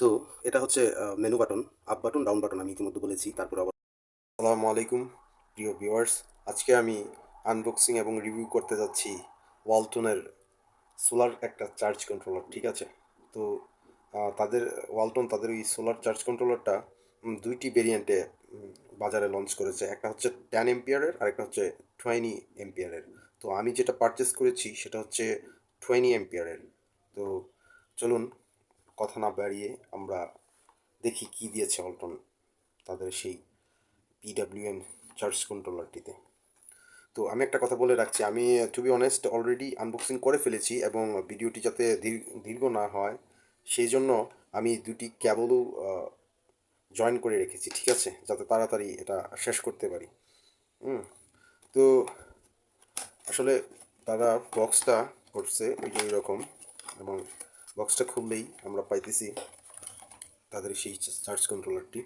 তো এটা হচ্ছে menu button up button down button আমি ইতিমধ্যে বলেছি, তারপর আবার আসসালামু আলাইকুম, প্রিয় ভিউয়ার্স আজকে আমি আনবক্সিং এবং রিভিউ করতে যাচ্ছি ওয়ালটনের সোলার একটা চার্জ কন্ট্রোলার ঠিক আছে? তো তাদের, ওয়ালটন তাদের ওই সোলার চার্জ কন্ট্রোলারটা দুইটি ভেরিয়েন্টে বাজারে লঞ্চ করেছে। একটা হচ্ছে টেন এম্পিয়ারের আর একটা হচ্ছে টোয়েনি এম্পিয়ারের তো আমি যেটা পারচেস করেছি, সেটা হচ্ছে টোয়েনি এম্পিয়ারের তো, চলুন কথা না বাড়িয়ে আমরা দেখি কি দিয়েছে ওয়ালটন তাদের সেই পিডাব্লিউএম চার্জ কন্ট্রোলারটিতে তো আমি একটা কথা বলে রাখছি, আমি to be honest already unboxing করে ফেলেছি এবং ভিডিওটি যাতে দীর্ঘ না হয়, সেই জন্য আমি দুটি ক্যাবলও জয়েন করে রেখেছি, ঠিক আছে? যাতে তাড়াতাড়ি এটা শেষ করতে পারি। হুম, তো আসলে তারা বক্সটা করছে, ওই যে এরকম এবং বক্সটা খুললেই আমরা পাইতেছি তাদের সেই চার্জ কন্ট্রোলারটি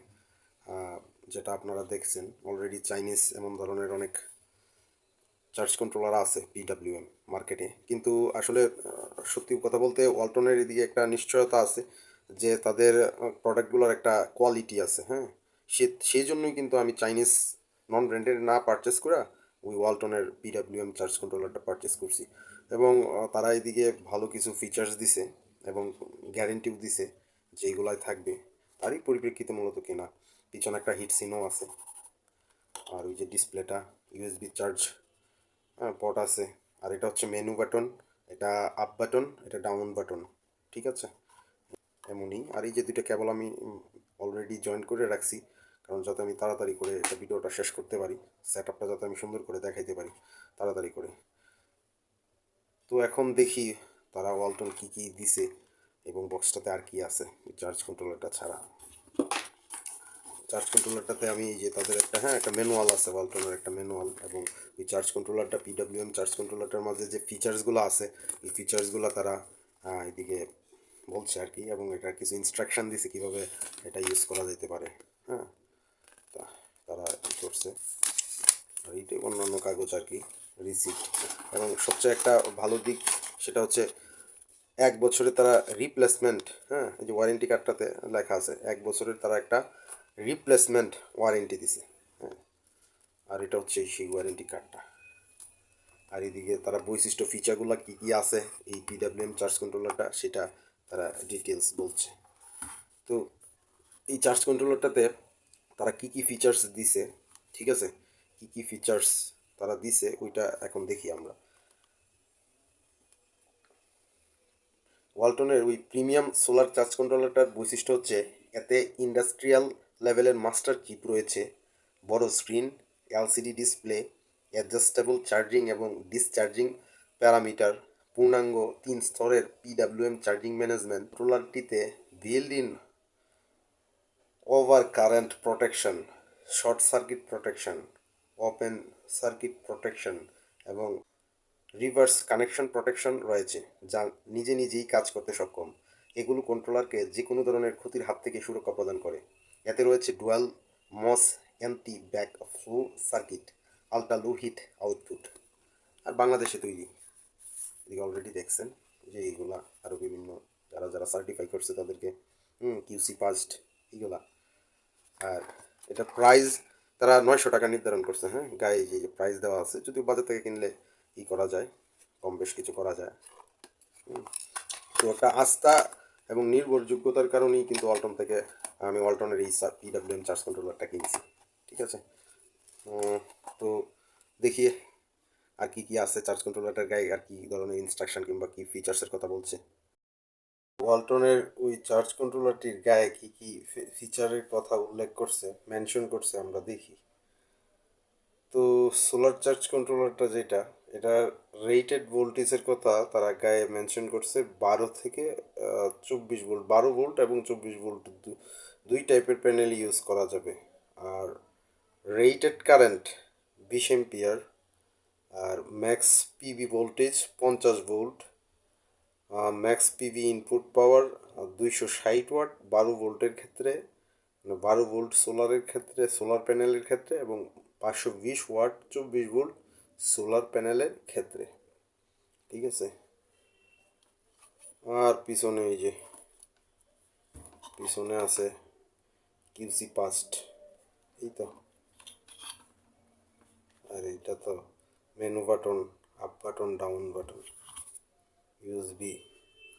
যেটা আপনারা দেখছেন অলরেডি চাইনিজ এমন ধরনের অনেক চার্জ কন্ট্রোলার আছে পিডাব্লিউএম মার্কেটে কিন্তু আসলে সত্যি কথা বলতে ওয়ালটনের এদিকে একটা নিশ্চয়তা আছে যে তাদের প্রোডাক্টগুলোর একটা কোয়ালিটি আছে হ্যাঁ? সে, সেই জন্যই কিন্তু আমি চাইনিজ নন ব্র্যান্ডেড না পারচেস করা ওই ওয়ালটনের পিডাব্লিউএম চার্জ কন্ট্রোলারটা পারচেস করছি। এবং তারা এদিকে ভালো কিছু ফিচার্স দিছে। এবং গ্যারেন্টিও দিছে যে এইগুলাই থাকবে। তারই পরিপ্রেক্ষিতে মূলত কেনা। পিছনে একটা হিট সিনও আছে। আর ওই যে ডিসপ্লেটা ইউএসবি চার্জ পট আছে। আর এটা হচ্ছে মেনু বাটন এটা আপ বাটন এটা ডাউন বাটন ঠিক আছে? এমনই। আর এই যে দুটো কেবল আমি অলরেডি জয়েন করে রাখছি, কারণ যাতে আমি তাড়াতাড়ি করে এটা ভিডিওটা শেষ করতে পারি সেট আপটা যাতে আমি সুন্দর করে দেখাইতে পারি, তাড়াতাড়ি করে। তো এখন দেখি তারা ওয়ালটন কি কি দিছে এবং বক্সটাতে আর কি আছে? চার্জ কন্ট্রোলারটা ছাড়া। চার্জ কন্ট্রোলারটাতে আমি যে তাদের একটা হ্যাঁ একটা ম্যানুয়াল আছে ওয়ালটনের একটা ম্যানুয়াল এবং এই চার্জ কন্ট্রোলারটা পিডাব্লিউএম চার্জ কন্ট্রোলারটার মাঝে যে ফিচার্সগুলো আছে, এই ফিচার্সগুলো তারা এদিকে বলছে আর কি এবং এটা কিছু ইনস্ট্রাকশন দিছে কীভাবে এটা ইউজ করা যেতে পারে হ্যাঁ। তা তারা করছে। আর এইটা অন্যান্য কাগজ আর কি রিসিপ্ট এবং সবচেয়ে একটা ভালো দিক সেটা হচ্ছে এক বছরে তারা রিপ্লেসমেন্ট হ্যাঁ এই যে ওয়ারেন্টি কার্ডটাতে লেখা আছে, এক বছরের তারা একটা রিপ্লেসমেন্ট ওয়ারেন্টি দিছে হ্যাঁ। আর এটা হচ্ছে সেই ওয়ারেন্টি কার্ডটা আর এদিকে তারা বৈশিষ্ট্য ফিচারগুলো কী কী আছে, এই পিডাব্লিউএম চার্জ কন্ট্রোলারটা সেটা তারা ডিটেলস বলছে। তো এই চার্জ কন্ট্রোলারটাতে তারা কি কি ফিচার্স দিছে, ঠিক আছে? কি কি ফিচার্স তারা দিছে, ওইটা এখন দেখি আমরা। ওয়ালটনের ওই প্রিমিয়াম সোলার চার্জ কন্ট্রোলারটার বৈশিষ্ট্য হচ্ছে এতে ইন্ডাস্ট্রিয়াল লেভেলের মাস্টার চিপ রয়েছে, বড় screen, LCD display, adjustable charging এবং ডিসচার্জিং প্যারামিটার, পূর্ণাঙ্গ তিন স্তরের PWM charging management, কন্ট্রোলারটিতে built in over current protection, short circuit protection, open circuit protection এবং রিভার্স কানেকশন প্রোটেকশন রয়েছে, যা নিজে নিজেই কাজ করতে সক্ষম। এগুলো কন্ট্রোলারকে যে কোনো ধরনের ক্ষতির হাত থেকে সুরক্ষা প্রদান করে। এতে রয়েছে dual MOS anti back flow circuit, ultra low heat output. আর বাংলাদেশে তৈরি। এদিকে অলরেডি দেখছেন যে এইগুলা আরও বিভিন্ন যারা যারা সার্টিফাই করছে তাদেরকে কিউসি পাস্ট এইগুলা আর এটা প্রাইস তারা নয়শো টাকা নির্ধারণ করছে হ্যাঁ? গায়ে যে প্রাইস দেওয়া আছে যদি বাজার থেকে কিনলে ই করা যায়, কম বেশ কিছু করা যায়। তো একটা আস্থা এবং নির্ভরযোগ্যতার কারণেই কিন্তু ওয়ালটন থেকে আমি ওয়ালটনের এই পিডাব্লিউএম চার্জ কন্ট্রোলারটা কিনছি, ঠিক আছে? তো দেখি আর কি কি আছে চার্জ কন্ট্রোলারটার গায়ে, আর কি ধরনের ইনস্ট্রাকশন কিংবা কি ফিচার্সের কথা বলছে। ওয়ালটনের ওই চার্জ কন্ট্রোলারটির গায়ে কি কি ফিচারের কথা উল্লেখ করছে মেনশন করছে, আমরা দেখি। তো সোলার চার্জ কন্ট্রোলারটা যেটা এটা রেটেড ভোল্টেজের কথা তারা গায়ে মেনশন করছে বারো থেকে চব্বিশ ভোল্ট বারো ভোল্ট এবং চব্বিশ ভোল্ট দুই টাইপের প্যানেল ইউজ করা যাবে। আর রেটেড কারেন্ট বিশ এম্পিয়ার আর ম্যাক্স পিবি ভোল্টেজ পঞ্চাশ volt max PV input power দুইশো ষাট ওয়াট বারো ভোল্টের ক্ষেত্রে মানে বারো ভোল্ট সোলারের ক্ষেত্রে সোলার প্যানেলের ক্ষেত্রে এবং পাঁচশো বিশ ওয়াট চব্বিশ ভোল্ট সোলার প্যানেলের ক্ষেত্রে, ঠিক আছে? আর পিছনে এই যে, পিছনে আছে কিউসি পাস্ট, এই তো। আর এটা তো menu button, up button, down button, USB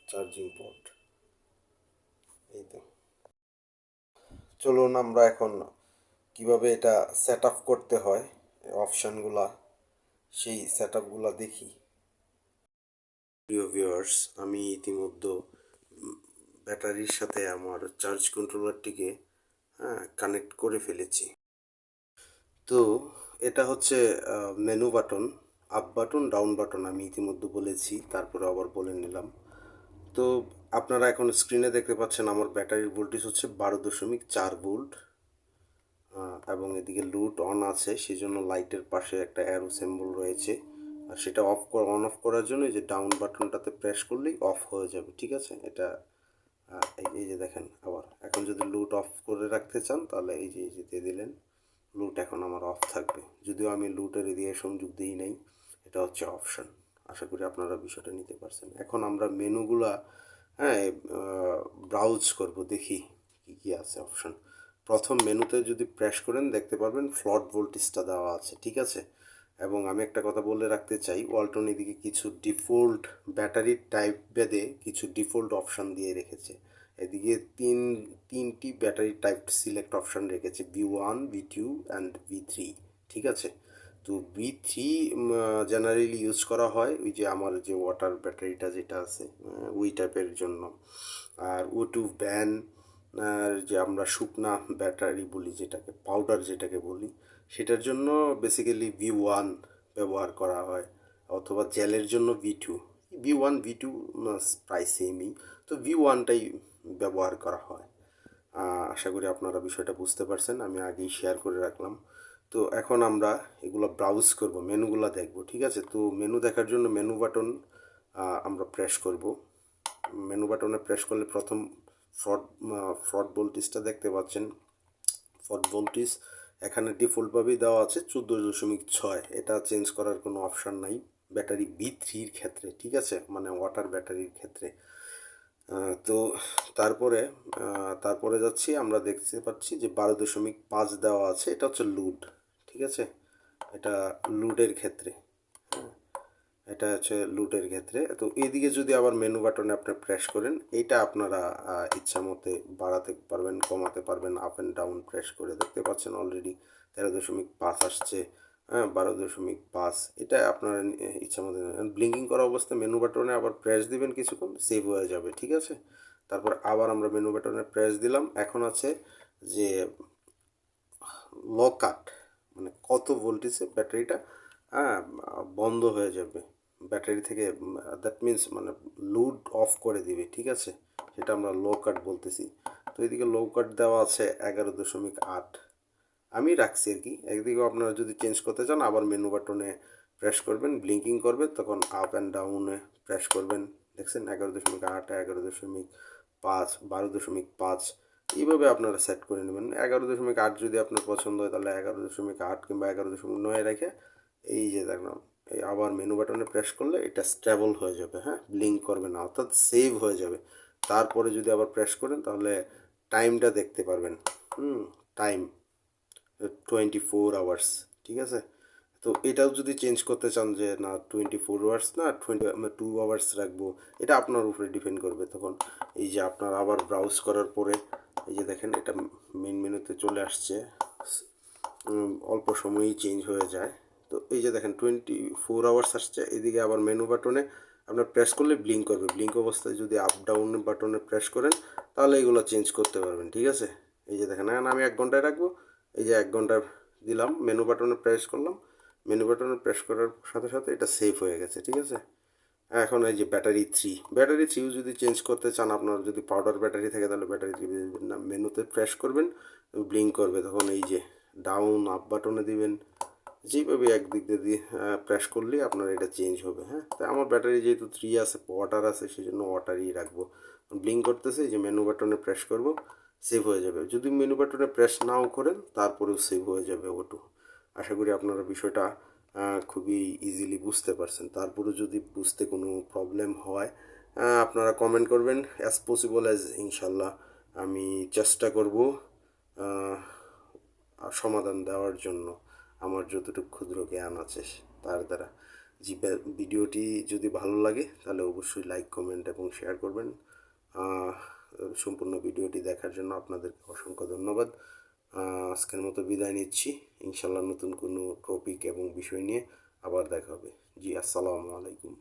charging port, এই তো। চলুন আমরা এখন কীভাবে এটা সেট আপ করতে হয় অপশানগুলা সেই সেট আপগুলা দেখি। প্রিয় ভিউয়ার্স আমি ইতিমধ্যে ব্যাটারির সাথে আমার চার্জ কন্ট্রোলারটিকে হ্যাঁ কানেক্ট করে ফেলেছি। তো এটা হচ্ছে menu button up button down button আমি ইতিমধ্যে বলেছি, তারপরে আবার বলে নিলাম। তো আপনারা এখন স্ক্রিনে দেখতে পাচ্ছেন আমার ব্যাটারির ভোল্টেজ হচ্ছে বারো দশমিক চার ভোল্ট এবং এদিকে লুট অন আছে সেই জন্য লাইটের পাশে একটা অ্যারো সিম্বল রয়েছে। আর সেটা অফ অন অফ করার জন্য যে ডাউন বাটনটাতে প্রেস করলেই অফ হয়ে যাবে, ঠিক আছে? এটা এই- যে দেখেন আবার। এখন যদি লুট অফ করে রাখতে চান, তাহলে এই যে এই যে দিয়ে দিলেন লুট এখন আমার অফ থাকবে। যদিও আমি লুটের এরিয়া সংযোগ দিই নাই, এটা হচ্ছে অপশন আশা করি আপনারা বিষয়টা নিতে পারছেন। এখন আমরা মেনুগুলা হ্যাঁ ব্রাউজ করব, দেখি কী কী আছে অপশন প্রথম মেনুতে যদি প্রেস করেন, দেখতে পারবেন ফ্লট ভোল্টেজটা দেওয়া আছে, ঠিক আছে? এবং আমি একটা কথা বলে রাখতে চাই, ওয়ালটন এদিকে কিছু ডিফল্ট ব্যাটারির টাইপ বেদে কিছু ডিফল্ট অপশান দিয়ে রেখেছে। এদিকে তিন, তিনটি ব্যাটারি টাইপ সিলেক্ট অপশান রেখেছে B one V two and B three ঠিক আছে? তো বি থ্রি জেনারেলি ইউজ করা হয় ওই যে আমার যে ওয়াটার ব্যাটারিটা যেটা আছে ওই টাইপের জন্য। আর ও টু ব্যান যে আমরা শুকনা ব্যাটারি বলি যেটাকে পাউডার যেটাকে বলি, সেটার জন্য বেসিক্যালি ভি ওয়ান ব্যবহার করা হয়, অথবা জেলের জন্য V two V one V two প্রায় সেমই তো ভি ওয়ানটাই ব্যবহার করা হয়। আশা করি আপনারা বিষয়টা বুঝতে পারছেন, আমি আগেই শেয়ার করে রাখলাম। তো এখন আমরা এগুলো ব্রাউজ করব, মেনুগুলো দেখব, ঠিক আছে? তো মেনু দেখার জন্য মেনু বাটন আমরা প্রেস করব। মেনু বাটনে প্রেস করলে প্রথম ফ্রড ফ্রড ভোল্টেজটা দেখতে পাচ্ছেন। ফ্রড ভোল্টেজ এখানে ডিফল্টভাবেই দেওয়া আছে চোদ্দ দশমিক ছয়। এটা চেঞ্জ করার কোনো অপশান নাই। ব্যাটারি বি থ্রির ক্ষেত্রে, ঠিক আছে? মানে ওয়াটার ব্যাটারির ক্ষেত্রে। তো তারপরে তারপরে যাচ্ছি, আমরা দেখতে পাচ্ছি যে বারো দশমিক পাঁচ দেওয়া আছে। এটা হচ্ছে লুড ঠিক আছে? এটা লুডের ক্ষেত্রে। এটা হচ্ছে লুটের ক্ষেত্রে। তো এইদিকে যদি আবার মেনু বাটনে আপনি প্রেস করেন, এটা আপনারা ইচ্ছা মতে বাড়াতে পারবেন, কমাতে পারবেন আপ অ্যান্ড ডাউন প্রেস করে। দেখতে পাচ্ছেন অলরেডি তেরো দশমিক পাঁচ আসছে হ্যাঁ বারো দশমিক পাঁচ। এটা আপনারা ইচ্ছা মতো ব্লিঙ্কিং করা অবস্থায় মেনু বাটনে আবার প্রেস দিবেন কিছুক্ষণ সেভ হয়ে যাবে, ঠিক আছে? তারপর আবার আমরা মেনু বাটনে প্রেস দিলাম। এখন আছে যে লো কাট মানে কত ভোল্টেজে ব্যাটারিটা হ্যাঁ বন্ধ হয়ে যাবে। ব্যাটারি থেকে দ্যাট মিন্স মানে লুড অফ করে দিবে, ঠিক আছে? সেটা আমরা লো কাট বলতেছি। তো এদিকে লো কাট দেওয়া আছে এগারো দশমিক আট। আমি রাখছি আর কি। একদিকে আপনারা যদি চেঞ্জ করতে চান, আবার মেনু বাটনে প্রেস করবেন ব্লিঙ্কিং করবে, তখন আপ অ্যান্ড ডাউনে প্রেস করবেন। দেখছেন? এগারো দশমিক আট, এগারো দশমিক পাঁচ, বারো দশমিক পাঁচ। এইভাবে আপনারা সেট করে নেবেন। এগারো দশমিক আট যদি আপনার পছন্দ হয়, তাহলে এগারো দশমিক আট কিংবা এগারো দশমিক নয় রেখে এই যে দেখলাম এই আবার মেনু বাটনে প্রেস করলে এটা স্টেবল হয়ে যাবে হ্যাঁ? ব্লিঙ্ক করবে না, অর্থাৎ সেভ হয়ে যাবে। তারপরে যদি আবার প্রেস করেন, তাহলে টাইমটা দেখতে পারবেন। হুম টাইম টোয়েন্টি ফোর আওয়ার্স ঠিক আছে? তো এটাও যদি চেঞ্জ করতে চান যে, না টোয়েন্টি ফোর আওয়ার্স না টোয়েন্টি টু আওয়ার্স রাখব, এটা আপনার উপরে ডিপেন্ড করবে। তখন এই যে আপনার আবার ব্রাউজ করার পরে, এই যে দেখেন, এটা মেন মেনুতে চলে আসছে। অল্প সময়ই চেঞ্জ হয়ে যায়। তো এই যে দেখেন টোয়েন্টি ফোর আওয়ার্স আসছে, এদিকে আবার মেনু বাটনে আপনার প্রেস করলে ব্লিঙ্ক করবে। ব্লিঙ্ক অবস্থায় যদি আপ ডাউন বাটনে প্রেস করেন, তাহলে এগুলো চেঞ্জ করতে পারবেন, ঠিক আছে? এই যে দেখেন, এখন আমি এক ঘন্টায় রাখব। এই যে এক ঘণ্টা দিলাম মেনু বাটনে প্রেস করলাম। মেনু বাটনে প্রেস করার সাথে সাথে এটা সেভ হয়ে গেছে, ঠিক আছে? এখন এই যে ব্যাটারি থ্রি ব্যাটারি থ্রিও যদি চেঞ্জ করতে চান, আপনার যদি পাউডার ব্যাটারি থাকে, তাহলে ব্যাটারি থ্রি মেনুতে প্রেস করবেন ব্লিঙ্ক করবে। তখন এই যে ডাউন আপ বাটনে দিবেন। যেভাবে একদিক দিয়ে প্রেস করলেই আপনার এটা চেঞ্জ হবে হ্যাঁ? তাই আমার ব্যাটারি যেহেতু থ্রি আছে ওয়াটার আছে সেই জন্য ওয়াটারই রাখব। ব্লিঙ্ক করতেছে যে মেনু বাটনে প্রেস করব সেভ হয়ে যাবে। যদি মেনু বাটনে প্রেস নাও করেন, তারপরেও সেভ হয়ে যাবে ওটু আশা করি আপনারা বিষয়টা খুবই ইজিলি বুঝতে পারছেন। তারপরে যদি বুঝতে কোনো প্রবলেম হয় আপনারা কমেন্ট করবেন। অ্যাজ পসিবল অ্যাজ ইনশাল্লাহ আমি চেষ্টা করব সমাধান দেওয়ার জন্য। আমার যতটুকু ক্ষুদ্র জ্ঞান আছে তার দ্বারা। জি ভিডিওটি যদি ভালো লাগে, তাহলে অবশ্যই লাইক কমেন্ট এবং শেয়ার করবেন। সম্পূর্ণ ভিডিওটি দেখার জন্য আপনাদেরকে অসংখ্য ধন্যবাদ। আজকের মতো বিদায় নিচ্ছি। ইনশাল্লাহ নতুন কোনো টপিক এবং বিষয় নিয়ে আবার দেখা হবে। জি, আসসালামু আলাইকুম।